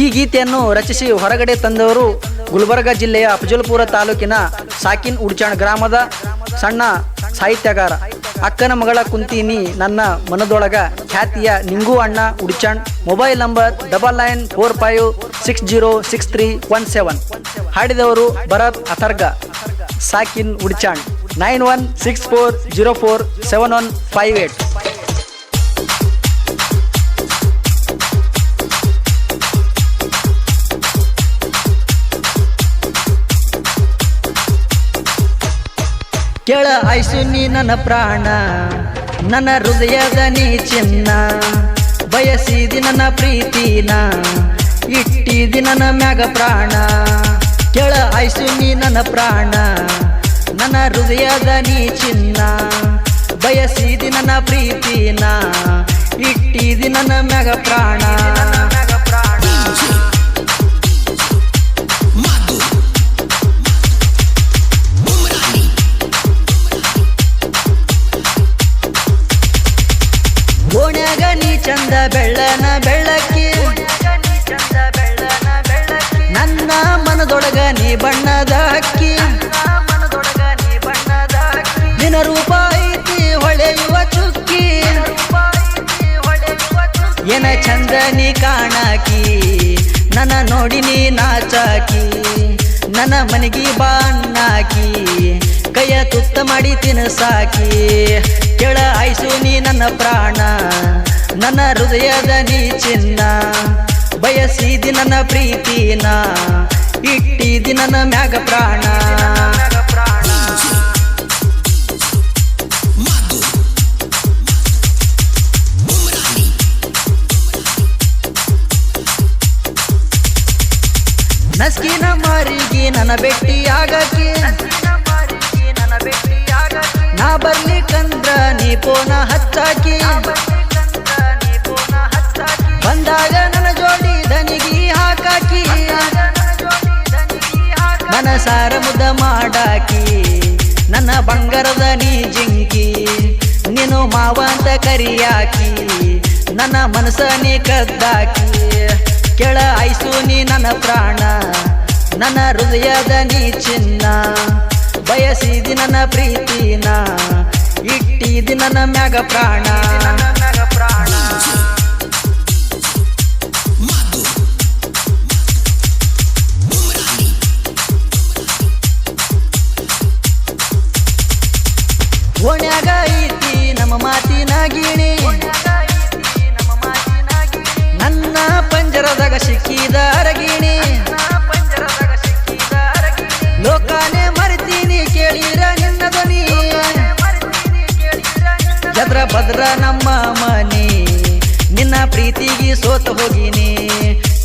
ಈ ಗೀತೆಯನ್ನು ರಚಿಸಿ ಹೊರಗಡೆ ತಂದವರು ಗುಲ್ಬರ್ಗ ಜಿಲ್ಲೆಯ ಅಫಜಲ್ಪುರ ತಾಲೂಕಿನ ಸಾಕಿನ್ ಉಡ್ಚಾಣ್ ಗ್ರಾಮದ ಸಣ್ಣ ಸಾಹಿತ್ಯಗಾರ. ಅಕ್ಕನ ಮಗಳ ಕುಂತೀನಿ ನನ್ನ ಮನದೊಳಗ ಖ್ಯಾತಿಯ ನಿಂಗು ಅಣ್ಣ Udchan mobile number double nine four five six zero six three one seven. ಹಾಡಿದವರು Bharat Atharga, ಸಾಕಿನ್ Udchan nine one six four zero four seven one five eight. ಕೆಳ ಆಯ್ಸು ನೀ ನನ್ನ ಪ್ರಾಣ, ನನ್ನ ಹೃದಯದ ನೀ ಚಿನ್ನ. ಬಯಸಿದಿ ನನ್ನ ಪ್ರೀತಿನ, ಇಟ್ಟಿದಿ ನನ್ನ ಮ್ಯಾಗ ಪ್ರಾಣ. ಕೆಳ ಆಯ್ಸು ನೀ ನನ್ನ ಪ್ರಾಣ, ನನ್ನ ಹೃದಯದ ನೀ ಚಿನ್ನ. ಬಯಸಿದಿ ನನ್ನ ಪ್ರೀತಿನ, ಇಟ್ಟಿದಿ ನನ್ನ ಮ್ಯಾಗ ಪ್ರಾಣ. ಕಾಣಾಕಿ, ನನ್ನ ನೋಡಿ ನೀ ನಾಚಾಕಿ, ನನ್ನ ಮನೆಗೆ ಬಾಣಾಕಿ ಕೈಯ ತುತ್ತ ಮಾಡಿ ತಿನಸಾಕಿ, ಕೆಳ ಆಯ್ಸು ನೀ ನನ್ನ ಪ್ರಾಣ, ನನ್ನ ಹೃದಯದ ನೀ ಚಿನ್ನ, ಬಯಸಿದಿ ನನ್ನ ಪ್ರೀತಿನ, ಇಟ್ಟಿದಿ ನನ್ನ ಮ್ಯಾಗ ಪ್ರಾಣ. ನಸ್ಕಿನ ಮಾರಿಗೆ ನನ್ನ ಭೇಟಿಯಾಗಕ್ಕೆ. ನಾ ಬರ್ಲಿಕ್ಕಂದ್ರ ನೀ ಪೋನ ಹಚ್ಚಾಕಿ. ಬಂದಾಗ ನನ್ನ ಜೋಡಿ ದನಿಗಿ ಹಾಕಾಕಿ. ಮನಸಾರ ಮುದ ಮಾಡಾಕಿ. ನನ್ನ ಬಂಗಾರದ ನೀ ಜಿಂಕಿ. ನೀನು ಮಾವ ಅಂತ ಕರಿಯಾಕಿ. ನನ್ನ ಮನಸ್ಸ ನೀ ಕದ್ದಾಕಿ. ನನ್ನ ಪ್ರಾಣ, ನನ್ನ ಹೃದಯದ ನೀ ಚಿನ್ನ. ಬಯಸಿದಿ ನನ್ನ ಪ್ರೀತಿನ, ಇಟ್ಟಿದಿ ನನ್ನ ಮ್ಯಾಗ ಪ್ರಾಣ. ಓಣ್ಯಾಗ ಐತಿ ನಮ್ಮ ಮಾತಿನ ಗಿಣಿ. ನನ್ನ ಪಂಜರದಾಗ ಸಿಕ್ಕಿದ ಅರಗಿಣಿ ಭದ್ರ ನಮ್ಮ ಮನಿ. ನಿನ್ನ ಪ್ರೀತಿಗೆ ಸೋತ ಹೋಗಿನಿ.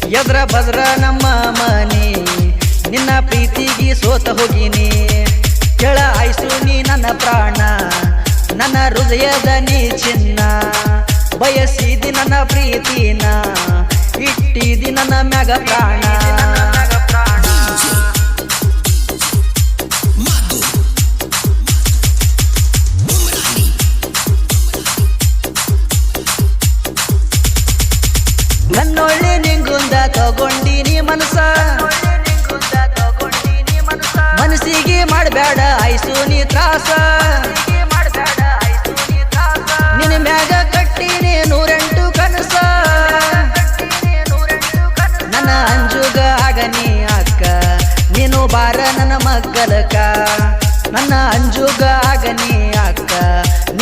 ಎದ್ರ ಭದ್ರ ನಮ್ಮ ಮನಿ. ನಿನ್ನ ಪ್ರೀತಿಗೆ ಸೋತ ಹೋಗಿನಿ. ಕೆಳ ಆಯ್ಸು ನೀ ನನ್ನ ಪ್ರಾಣ. ನನ್ನ ಹೃದಯದ ನೀ ಚಿನ್ನ. ಬಯಸಿದಿ ನನ್ನ ಪ್ರೀತಿನ. ಇಟ್ಟಿದಿ ನನ್ನ ಮ್ಯಾಗ ಪ್ರಾಣ. ತಗೊಂಡಿನಿ ಮನಸ ಮನಸ್ಸಿಗೆ ಮಾಡಬೇಡ ಐಸು ನೀ ತ್ರಾಸ. ನಿನ್ನ ಮ್ಯಾಗ ಕಟ್ಟಿನಿ ನೂರೆಂಟು ಕನಸ. ನನ್ನ ಅಂಜುಗ ಆಗನಿ ಅಕ್ಕ. ನೀನು ಬಾರ ನನ್ನ ಮಗ್ಗಲಕ ನನ್ನ ಅಂಜುಗ ಆಗನಿ ಅಕ್ಕ.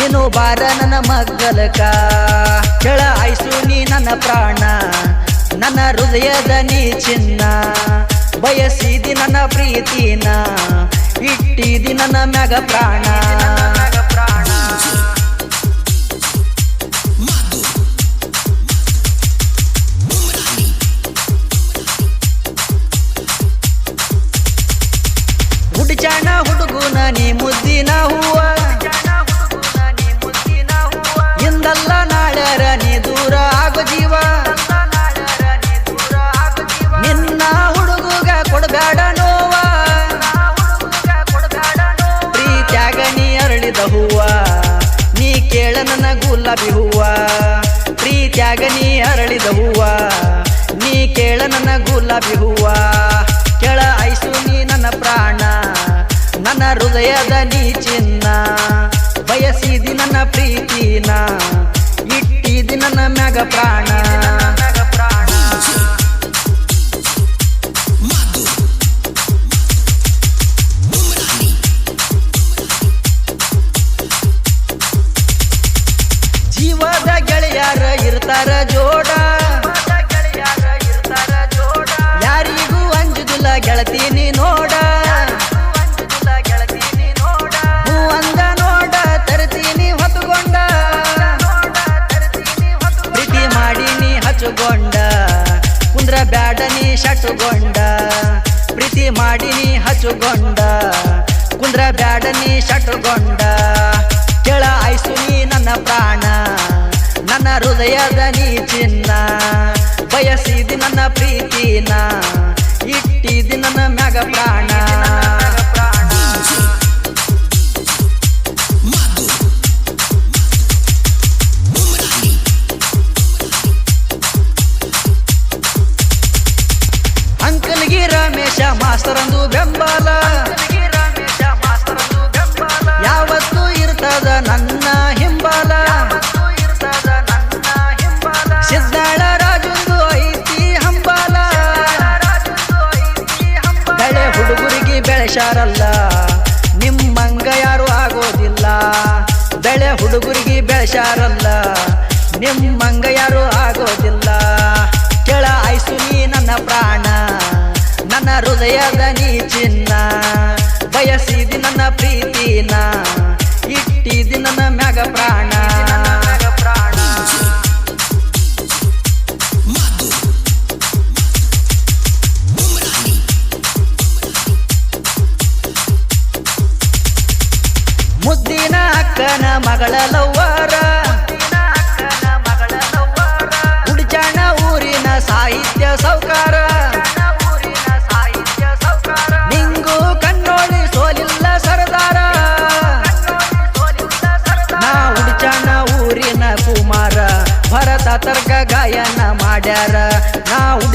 ನೀನು ಬಾರ ನನ್ನ ಮಗ್ಗಲಕ ಕೆಳ, ಐಸು ನೀ ನನ್ನ ಪ್ರಾಣ. ನನ್ನ ಹೃದಯದ ನೀ ಚಿನ್ನ ಬಯಸಿದಿ ನನ್ನ ಪ್ರೀತಿನ, ಇಟ್ಟಿದಿ ನನ್ನ ಮ್ಯಾಗ ಪ್ರಾಣ. ಹುಡುಚಾಣ ಹುಡುಗುನ ನೀ ಮುದ್ದಿನ ಹೂವ ಗುಲಾಬಿ ಹೂವ, ಪ್ರೀತ್ಯಾಗ ನೀ ಅರಳಿದ ಹೂವ, ನೀ ಕೇಳ ನನ್ನ ಗುಲಾಬಿ ಹೂವ, ಕೆಳ ಐಸು ನೀ ನನ್ನ ಪ್ರಾಣ, ನನ್ನ ಹೃದಯದ ನೀ ಚಿನ್ನ, ಬಯಸಿದಿ ನನ್ನ ಪ್ರೀತಿನ, ಇಟ್ಟಿದಿ ನನ್ನ ಮ್ಯಾಗ ಪ್ರಾಣ. ಗೆಳತೀನಿ ನೋಡ. ಹೂ ಅಂದ ನೋಡ, ತರ್ತೀನಿ ಹೊತ್ತುಕೊಂಡ. ಪ್ರೀತಿ ಮಾಡಿ ನೀ ಹಚ್ಚುಕೊಂಡ. ಕುಂದ್ರ ಬ್ಯಾಡ ನೀ ಶಟುಗೊಂಡ ಪ್ರೀತಿ ಮಾಡಿ ನೀ ಹಚ್ಚುಕೊಂಡ. ಕುಂದ್ರ ಬ್ಯಾಡ ನೀ ಶಟುಗೊಂಡ ಕೆಳ ನೀ ನನ್ನ ಪ್ರಾಣ. ನನ್ನ ಹೃದಯದ ನೀ ಚಿನ್ನ. ಬಯಸಿದಿ ನನ್ನ ಪ್ರೀತಿನ ರಮೇಶ ಮಾಸ್ತರಂದು ಬೆಂಬಲ. ಯಾವತ್ತು ಇರ್ತದ ನನ್ನ ಹಿಂಬಾಲ. ಸಿದ್ದಾಳ ರಾಜುಂದು ಐತಿ ಹಂಬಾಲ. ಬೆಳೆ ಹುಡುಗರಿಗೆ ಬೆಳೆಸಾರಲ್ಲ ನಿಮ್ಮಂಗ ಯಾರು ಆಗೋದಿಲ್ಲ. ಬೆಳೆ ಹುಡುಗರಿಗೆ ಬೆಳೆಸಾರಲ್ಲ ನಿಮ್ಮಂಗ ಯಾರು ಆಗೋದಿಲ್ಲ. ಕೆಳ ನೀ ನನ್ನ ಹೃದಯದ ನೀ ಚಿನ್ನ, ಬಯಸಿದಿ ನನ್ನ ಪ್ರೀತಿನ, ಇಟ್ಟಿದಿ ನನ್ನ ಮ್ಯಾಗ ಪ್ರಾಣ. ಮುದ್ದಿನ ಅಕ್ಕನ ಮಗಳ ಲವ್ವಾರ ಉಡ್ಚಾಣ ಊರಿನ ಸಾಹಿತ್ಯ ಸೌಕಾರ.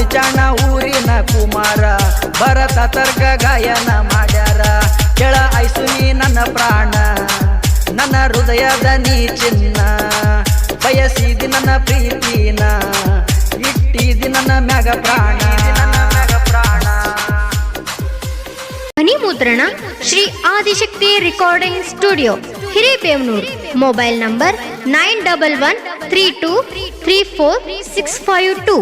ನಾ ಉಡ್ಚಾಣ ಊರಿನ ಕುಮಾರ, ಭರತ ತರ್ಕ ಗಾಯನ ಮಾಡ್ಯಾರ. ಕೆಳ ಐಸು ನೀ ನನ್ನ ಪ್ರಾಣ, ನನ್ನ ಹೃದಯದ ನೀ ಚಿನ್ನ. ಬಯಸಿದಿ ನನ್ನ ಪ್ರೀತಿನ, ಇಟ್ಟಿದಿ ನನ್ನ ಮ್ಯಾಗ ಪ್ರಾಣ. ಮುದ್ರಣ Shri Adishakti recording studio, Hirebevanur. Mobile number nine double one three two three four six five two.